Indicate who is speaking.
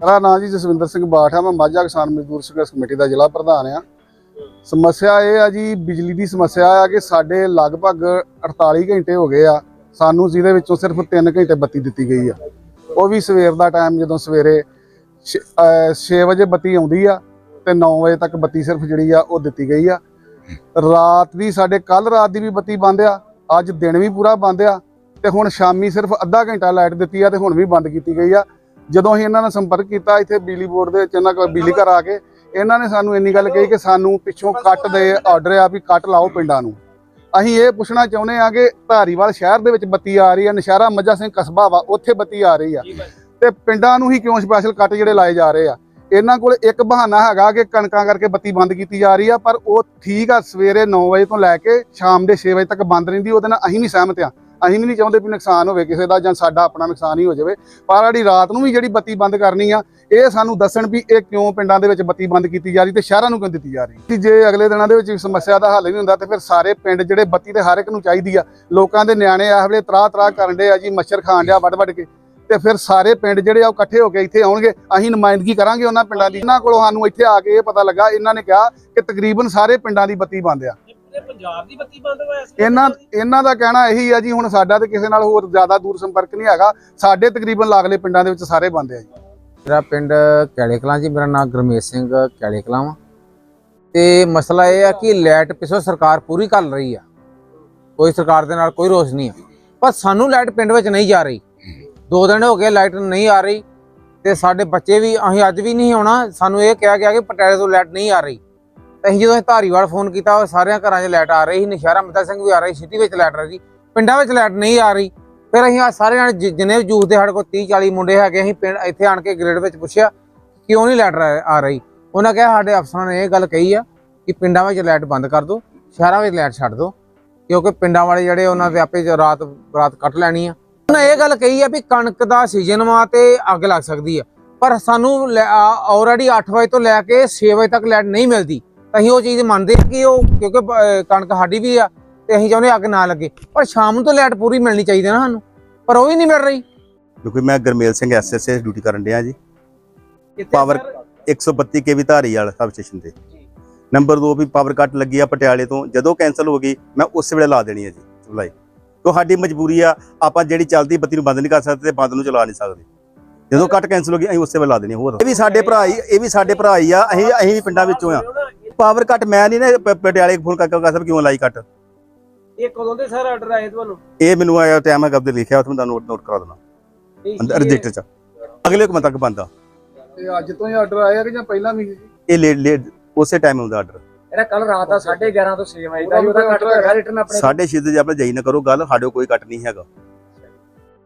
Speaker 1: ਮੇਰਾ ਨਾਮ ਜੀ ਜਸਵਿੰਦਰ ਸਿੰਘ ਬਾਠ ਆ, ਮੈਂ ਮਾਝਾ ਕਿਸਾਨ ਮਜ਼ਦੂਰ ਸੰਘਰਸ਼ ਕਮੇਟੀ ਦਾ ਜ਼ਿਲ੍ਹਾ ਪ੍ਰਧਾਨ ਆ। ਸਮੱਸਿਆ ਇਹ ਆ ਜੀ, ਬਿਜਲੀ ਦੀ ਸਮੱਸਿਆ ਆ ਕਿ ਸਾਡੇ ਲਗਭਗ 48 ਘੰਟੇ ਹੋ ਗਏ ਆ, ਸਾਨੂੰ ਜਿਹਦੇ ਵਿੱਚੋਂ ਸਿਰਫ 3 ਘੰਟੇ ਬੱਤੀ ਦਿੱਤੀ ਗਈ ਆ। ਉਹ ਵੀ ਸਵੇਰ ਦਾ ਟਾਈਮ ਜਦੋਂ ਸਵੇਰੇ 6 ਵਜੇ ਬੱਤੀ ਆਉਂਦੀ ਆ ਤੇ 9 ਵਜੇ ਤੱਕ ਬੱਤੀ ਸਿਰਫ ਜਿਹੜੀ ਆ ਉਹ ਦਿੱਤੀ ਗਈ ਆ। ਰਾਤ ਦੀ ਸਾਡੇ ਕੱਲ ਰਾਤ ਦੀ ਵੀ ਬੱਤੀ ਬੰਦ ਆ, ਅੱਜ ਦਿਨ ਵੀ ਪੂਰਾ ਬੰਦ ਆ ਤੇ ਹੁਣ ਸ਼ਾਮੀ ਸਿਰਫ ਅੱਧਾ ਘੰਟਾ ਲਾਈਟ ਦਿੱਤੀ ਆ ਤੇ ਹੁਣ ਵੀ ਬੰਦ ਕੀਤੀ ਗਈ ਆ। ਜਦੋਂ ਅਸੀਂ ਇਹਨਾਂ ਨਾਲ ਸੰਪਰਕ ਕੀਤਾ, ਇੱਥੇ ਬਿਜਲੀ ਬੋਰਡ ਦੇ ਵਿੱਚ ਇਹਨਾਂ ਕੋਲ ਬਿਜਲੀ ਘਰ ਆ ਕੇ, ਇਹਨਾਂ ਨੇ ਸਾਨੂੰ ਇੰਨੀ ਗੱਲ ਕਹੀ ਕਿ ਸਾਨੂੰ ਪਿੱਛੋਂ ਕੱਟ ਦੇ ਆਰਡਰ ਆ ਵੀ ਕੱਟ ਲਾਓ ਪਿੰਡਾਂ ਨੂੰ। ਅਸੀਂ ਇਹ ਪੁੱਛਣਾ ਚਾਹੁੰਦੇ ਆ ਕਿ ਧਾਰੀਵਾਲ ਸ਼ਹਿਰ ਦੇ ਵਿੱਚ ਬੱਤੀ ਆ ਰਹੀ ਆ, ਨਸ਼ਹਿਰਾ ਮੱਝਾ ਸਿੰਘ ਕਸਬਾ ਵਾ, ਉੱਥੇ ਬੱਤੀ ਆ ਰਹੀ ਆ। ਤੇ ਪਿੰਡਾਂ ਨੂੰ ਹੀ ਕਿਉਂ ਸਪੈਸ਼ਲ ਕੱਟ ਜਿਹੜੇ ਲਾਏ ਜਾ ਰਹੇ ਆ? ਇਹਨਾਂ ਕੋਲ ਇੱਕ ਬਹਾਨਾ ਹੈਗਾ ਕਿ ਕਣਕਾਂ ਕਰਕੇ ਬੱਤੀ ਬੰਦ ਕੀਤੀ ਜਾ ਰਹੀ ਆ, ਪਰ ਉਹ ਠੀਕ ਆ ਸਵੇਰੇ 9 ਵਜੇ ਤੋਂ ਲੈ ਕੇ ਸ਼ਾਮ ਦੇ 6 ਵਜੇ ਤੱਕ ਬੰਦ ਰਹਿੰਦੀ, ਉਹਦੇ ਨਾਲ ਅਸੀਂ ਵੀ ਸਹਿਮਤ ਆ ਅਸੀਂ ਵੀ ਨਹੀਂ ਚਾਹੁੰਦੇ ਵੀ ਨੁਕਸਾਨ ਹੋਵੇ ਕਿਸੇ ਦਾ ਜਾਂ ਸਾਡਾ ਆਪਣਾ ਨੁਕਸਾਨ ਹੀ ਹੋ ਜਾਵੇ, ਪਰ ਜਿਹੜੀ ਰਾਤ ਨੂੰ ਵੀ ਜਿਹੜੀ ਬੱਤੀ ਬੰਦ ਕਰਨੀ ਆ, ਇਹ ਸਾਨੂੰ ਦੱਸਣ ਵੀ ਇਹ ਕਿਉਂ ਪਿੰਡਾਂ ਦੇ ਵਿੱਚ ਬੱਤੀ ਬੰਦ ਕੀਤੀ ਜਾ ਰਹੀ ਤੇ ਸ਼ਹਿਰਾਂ ਨੂੰ ਕਿਉਂ ਦਿੱਤੀ ਜਾ ਰਹੀ। ਕਿ ਜੇ ਅਗਲੇ ਦਿਨਾਂ ਦੇ ਵਿੱਚ ਸਮੱਸਿਆ ਦਾ ਹੱਲ ਨਹੀਂ ਹੁੰਦਾ ਤੇ ਫਿਰ ਸਾਰੇ ਪਿੰਡ ਜਿਹੜੇ ਬੱਤੀ ਤੇ ਹਰ ਇੱਕ ਨੂੰ ਚਾਹੀਦੀ ਆ, ਲੋਕਾਂ ਦੇ ਨਿਆਣੇ ਇਸ ਵੇਲੇ ਤਰਾਹ ਤਰਾਹ ਕਰਨ ਦੇ ਆ ਜੀ, ਮੱਛਰ ਖਾਣ ਡਿਆ ਵੱਡ ਵੱਡ ਕੇ, ਤੇ ਫਿਰ ਸਾਰੇ ਪਿੰਡ ਜਿਹੜੇ ਆ ਉਹ ਇਕੱਠੇ ਹੋ ਕੇ ਇੱਥੇ ਆਉਣਗੇ, ਅਸੀਂ ਨੁਮਾਇੰਦਗੀ ਕਰਾਂਗੇ ਉਹਨਾਂ ਪਿੰਡਾਂ ਦੀ। ਇਹਨਾਂ ਕੋਲੋਂ ਸਾਨੂੰ ਇੱਥੇ ਆ ਕੇ ਇਹ ਪਤਾ ਲੱਗਾ, ਇਹਨਾਂ ਨੇ ਕਿਹਾ ਕਿ ਤਕਰੀਬਨ ਸਾਰੇ ਪਿੰਡਾਂ ਦੀ ਬੱਤੀ ਬੰਦ ਆ।
Speaker 2: ਪੰਜਾਬ ਦੀ ਬੱਤੀ ਬੰਦ ਹੋਇਆ ਇਸ
Speaker 1: ਇਹਨਾਂ ਇਹਨਾਂ ਦਾ ਕਹਿਣਾ ਇਹੀ ਆ ਜੀ ਹੁਣ ਸਾਡਾ ਤੇ ਕਿਸੇ ਨਾਲ ਹੋਰ ਜ਼ਿਆਦਾ ਦੂਰ ਸੰਪਰਕ ਨਹੀਂ ਹੈਗਾ। ਸਾਡੇ ਤਕਰੀਬਨ ਲਾਗਲੇ ਪਿੰਡਾਂ ਦੇ ਵਿੱਚ ਸਾਰੇ ਬੰਦ ਆ ਜੀ।
Speaker 3: ਮੇਰਾ ਪਿੰਡ ਕੈਲੇ ਕਲਾਂ ਜੀ ਮੇਰਾ ਨਾਮ ਗੁਰਮੇਸ਼ ਸਿੰਘ ਕੈਲੇ ਕਲਾਂ ਵਾ। ਤੇ ਮਸਲਾ ਇਹ ਆ ਕਿ ਲਾਈਟ ਪਿੱਛੋਂ ਸਰਕਾਰ ਪੂਰੀ ਕਰ ਰਹੀ ਆ। ਕੋਈ ਸਰਕਾਰ ਦੇ ਨਾਲ ਕੋਈ ਰੋਸ ਨਹੀਂ ਆ। ਪਰ ਸਾਨੂੰ ਲਾਈਟ ਪਿੰਡ ਵਿੱਚ ਨਹੀਂ ਜਾ ਰਹੀ। ਦੋ ਦਿਨ ਹੋ ਗਏ ਲਾਈਟ ਨਹੀਂ ਆ ਰਹੀ। ਤੇ ਸਾਡੇ ਬੱਚੇ ਵੀ ਅਸੀਂ ਅੱਜ ਵੀ ਨਹੀਂ ਆਉਣਾ। ਸਾਨੂੰ ਇਹ ਕਿਹਾ ਗਿਆ ਕਿ ਪਟਿਆਲੇ ਤੋਂ ਲਾਈਟ ਨਹੀਂ ਆ ਰਹੀ। ਅਸੀਂ ਜਦੋਂ ਅਸੀਂ ਧਾਰੀਵਾਲ ਫੋਨ ਕੀਤਾ, ਉਹ ਸਾਰਿਆਂ ਘਰਾਂ 'ਚ ਲਾਈਟ ਆ ਰਹੀ ਸੀ ਨਸ਼ਹਿਰਾ ਮੱਤਾ ਸਿੰਘ ਵੀ ਆ ਰਹੀ ਸਿਟੀ ਵਿੱਚ ਲਾਈਟ ਆ ਰਹੀ, ਪਿੰਡਾਂ ਵਿੱਚ ਲਾਈਟ ਨਹੀਂ ਆ ਰਹੀ। ਫਿਰ ਅਸੀਂ ਆ ਸਾਰੇ ਜਣੇ ਜਿੰਨੇ ਵੀ ਜੂਥ ਦੇ ਸਾਡੇ ਕੋਲ 30 40 ਮੁੰਡੇ ਹੈਗੇ, ਅਸੀਂ ਪਿੰਡ ਇੱਥੇ ਆਣ ਕੇ ਗ੍ਰਿਡ ਵਿੱਚ ਪੁੱਛਿਆ, ਕਿਉਂ ਨਹੀਂ ਲਾਈਟ ਆ ਰਹੀ? ਉਹਨਾਂ ਕਿਹਾ ਸਾਡੇ ਅਫਸਰਾਂ ਨੇ ਇਹ ਗੱਲ ਕਹੀ ਆ ਕਿ ਪਿੰਡਾਂ ਵਿੱਚ ਲਾਈਟ ਬੰਦ ਕਰ ਦਿਓ ਸ਼ਹਿਰਾਂ ਵਿੱਚ ਲਾਈਟ ਛੱਡ ਦਿਓ ਕਿਉਂਕਿ ਪਿੰਡਾਂ ਵਾਲੇ ਜਿਹੜੇ ਉਹਨਾਂ ਦੇ ਆਪੇ ਰਾਤ ਰਾਤ ਕੱਟ ਲੈਣੀ ਆ। ਉਹਨਾਂ ਇਹ ਗੱਲ ਕਹੀ ਆ ਵੀ ਕਣਕ ਦਾ ਸੀਜ਼ਨ ਵਾ ਤੇ ਅੱਗ ਲੱਗ ਸਕਦੀ ਆ, ਪਰ ਸਾਨੂੰ ਆਲਰੇਡੀ 8 ਵਜੇ ਤੋਂ ਲੈ ਕੇ 6 ਵਜੇ ਤੱਕ ਲਾਈਟ ਨਹੀਂ ਮਿਲਦੀ। ਅਸੀਂ ਉਹ ਚੀਜ਼ ਮੰਨਦੇ ਆ ਕਿ ਉਹ ਕਿਉਂਕਿ ਕਣਕ ਸਾਡੀ ਵੀ ਆ ਤੇ ਅਸੀਂ ਚਾਹੁੰਦੇ ਅੱਗ ਨਾ ਲੱਗੇ। ਪਰ ਸ਼ਾਮ ਨੂੰ ਤਾਂ ਲਾਈਟ ਪੂਰੀ ਮਿਲਣੀ ਚਾਹੀਦੀ ਨਾ ਸਾਨੂੰ ਪਰ ਉਹ ਵੀ ਨਹੀਂ ਮਿਲ ਰਹੀ।
Speaker 4: ਕਿਉਂਕਿ ਮੈਂ ਗਰਮੇਲ ਸਿੰਘ ਐਸਐਸਏ ਡਿਊਟੀ ਕਰਨ ਡਿਆ ਜੀ। Power
Speaker 2: sir?
Speaker 4: 132 ਕੇਵੀ ਧਾਰੀ ਵਾਲਾ ਸਬ ਸਟੇਸ਼ਨ ਤੇ। ਨੰਬਰ 2 ਵੀ ਪਾਵਰ ਕੱਟ ਲੱਗੀ ਆ ਪਟਿਆਲੇ ਤੋਂ ਜਦੋਂ ਕੈਨਸਲ ਹੋ ਗਈ ਮੈਂ ਉਸੇ ਵੇਲੇ ਲਾ ਦੇਣੀ ਹੈ ਜੀ ਸਪਲਾਈ ਸਾਡੀ ਮਜਬੂਰੀ ਆ ਆਪਾਂ ਜਿਹੜੀ ਚੱਲਦੀ ਬੱਤੀ ਨੂੰ ਬੰਦ ਨਹੀਂ ਕਰ ਸਕਦੇ ਤੇ ਬੰਦ ਨੂੰ ਚਲਾ ਨਹੀਂ ਸਕਦੇ। ਜਦੋਂ ਕੱਟ ਕੈਨਸਲ ਹੋ ਗਈ ਅਸੀਂ ਉਸੇ ਵੇਲੇ ਲਾ ਦੇਣੀ ਆ, ਹੋਰ ਇਹ ਵੀ ਸਾਡੇ ਭਰਾ ਹੀ ਇਹ ਵੀ ਸਾਡੇ ਭਰਾ ਹੀ ਆ ਅਸੀਂ ਅਸੀਂ ਵੀ ਪਿੰਡਾਂ ਵਿੱਚੋਂ ਆ। ਪਾਵਰ ਕੱਟ ਮੈਂ ਨਹੀਂ ਨਾ ਪ- ਪਟਿਆਲੇ ਫੋਨ ਕਰਕੇ ਕਹ ਸਕਦਾ ਕਿਉਂ ਲਾਈ ਕੱਟ
Speaker 2: ਇਹ ਕਦੋਂ ਦੇ ਸਰ ਆਰਡਰ ਆਏ ਤੁਹਾਨੂੰ?
Speaker 4: ਇਹ ਮੈਨੂੰ ਆਇਆ ਟਾਈਮ ਹੈਗਾ ਤੇ ਲਿਖਿਆ ਉੱਥੇ ਮੈਂ ਤੁਹਾਨੂੰ ਨੋਟ ਕਰਾ ਦੇਣਾ ਅੰਦਰ ਰਜਿਸਟਰ ਚ। ਅਗਲੇ ਕੁ ਤੱਕ ਬੰਦਾ
Speaker 1: ਤੇ ਅੱਜ ਤੋਂ ਹੀ ਆਰਡਰ ਆਇਆ ਕਿ ਜਾਂ ਪਹਿਲਾਂ ਵੀ ਸੀ?
Speaker 4: ਇਹ ਲੇਟ ਲੇਟ ਉਸੇ ਟਾਈਮ ਹੁੰਦਾ ਆਰਡਰ
Speaker 2: ਇਹਦਾ ਕੱਲ ਰਾਤ ਦਾ 11:30 ਤੋਂ 6 ਵਜੇ
Speaker 1: ਦਾ ਹੀ ਉਹਦਾ ਕੱਟ ਹੈਗਾ
Speaker 2: ਰਿਟਰਨ ਆਪਣੇ
Speaker 4: ਸਾਢੇ ਛੇ ਦੇ ਜੇ ਆਪਣੇ ਜਾਈ ਨਾ ਕਰੋ ਗੱਲ ਸਾਡੇ ਕੋਈ ਕੱਟ ਨਹੀਂ ਹੈਗਾ।